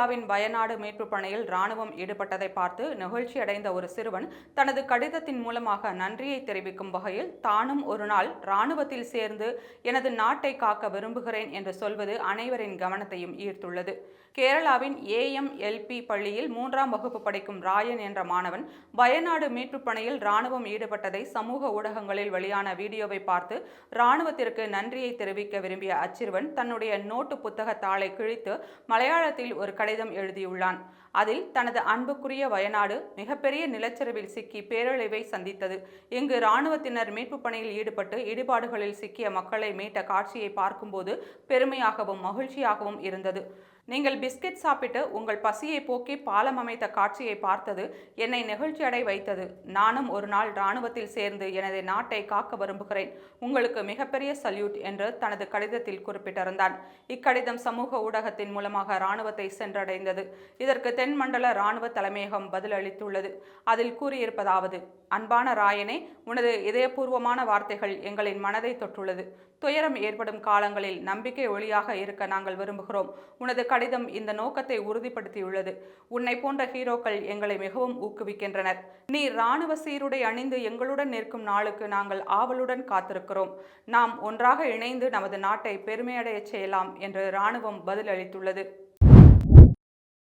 கேரளாவின் வயநாடு மீட்புப் பணியில் ராணுவம் ஈடுபட்டதை பார்த்து நெகிழ்ச்சியடைந்த ஒரு சிறுவன் தனது கடிதத்தின் மூலமாக நன்றியை தெரிவிக்கும் வகையில் தானும் ஒரு நாள் ராணுவத்தில் சேர்ந்து எனது நாட்டை காக்க விரும்புகிறேன் என்று சொல்வது அனைவரின் கவனத்தையும் ஈர்த்துள்ளது. கேரளாவின் ஏஎம்எல்பி பள்ளியில் மூன்றாம் வகுப்பு படிக்கும் ராயன் என்ற மாணவன் வயநாடு மீட்புப் பணியில் ராணுவம் ஈடுபட்டதை சமூக ஊடகங்களில் வெளியான வீடியோவை பார்த்து ராணுவத்திற்கு நன்றியை தெரிவிக்க விரும்பிய அச்சிறுவன் தன்னுடைய நோட்டு புத்தக தாளை கிழித்து மலையாளத்தில் ஒரு கடை கடிதம் எழுதியுள்ளான். அதில் தனது அன்புக்குரிய வயநாடு மிகப்பெரிய நிலச்சரிவில் சிக்கி பேரழிவை சந்தித்தது. இங்கு இராணுவத்தினர் மீட்புப் பணியில் ஈடுபட்டு இடிபாடுகளில் சிக்கிய மக்களை மீட்ட காட்சியை பார்க்கும்போது பெருமையாகவும் மகிழ்ச்சியாகவும் இருந்தது. நீங்கள் பிஸ்கெட் சாப்பிட்டு உங்கள் பசியை போக்கி பாலம் அமைத்த காட்சியை பார்த்தது என்னை நெகிழ்ச்சியடை வைத்தது. நானும் ஒரு நாள் இராணுவத்தில் சேர்ந்து எனது நாட்டை காக்க விரும்புகிறேன். உங்களுக்கு மிகப்பெரிய சல்யூட் என்று தனது கடிதத்தில் குறிப்பிட்டிருந்தான். இக்கடிதம் சமூக ஊடகத்தின் மூலமாக இராணுவத்தை சென்றடைந்தது. இதற்கு தென்மண்டல இராணுவ தலைமையகம் பதிலளித்துள்ளது அதில் கூறியிருப்பதாவது அன்பான ராயனே உனது இதயபூர்வமான வார்த்தைகள் எங்களின் மனதை தொட்டுள்ளது துயரம் ஏற்படும் காலங்களில் நம்பிக்கை ஒளியாக இருக்க நாங்கள் விரும்புகிறோம். உனது கடிதம் இந்த நோக்கத்தை உறுதிப்படுத்தியுள்ளது. உன்னை போன்ற ஹீரோக்கள் எங்களை மிகவும் ஊக்குவிக்கின்றனர். நீ இராணுவ சீருடை அணிந்து எங்களுடன் நிற்கும் நாளுக்கு நாங்கள் ஆவலுடன் காத்திருக்கிறோம். நாம் ஒன்றாக இணைந்து நமது நாட்டை பெருமையடையச் செய்யலாம் என்று இராணுவம் பதிலளித்துள்ளது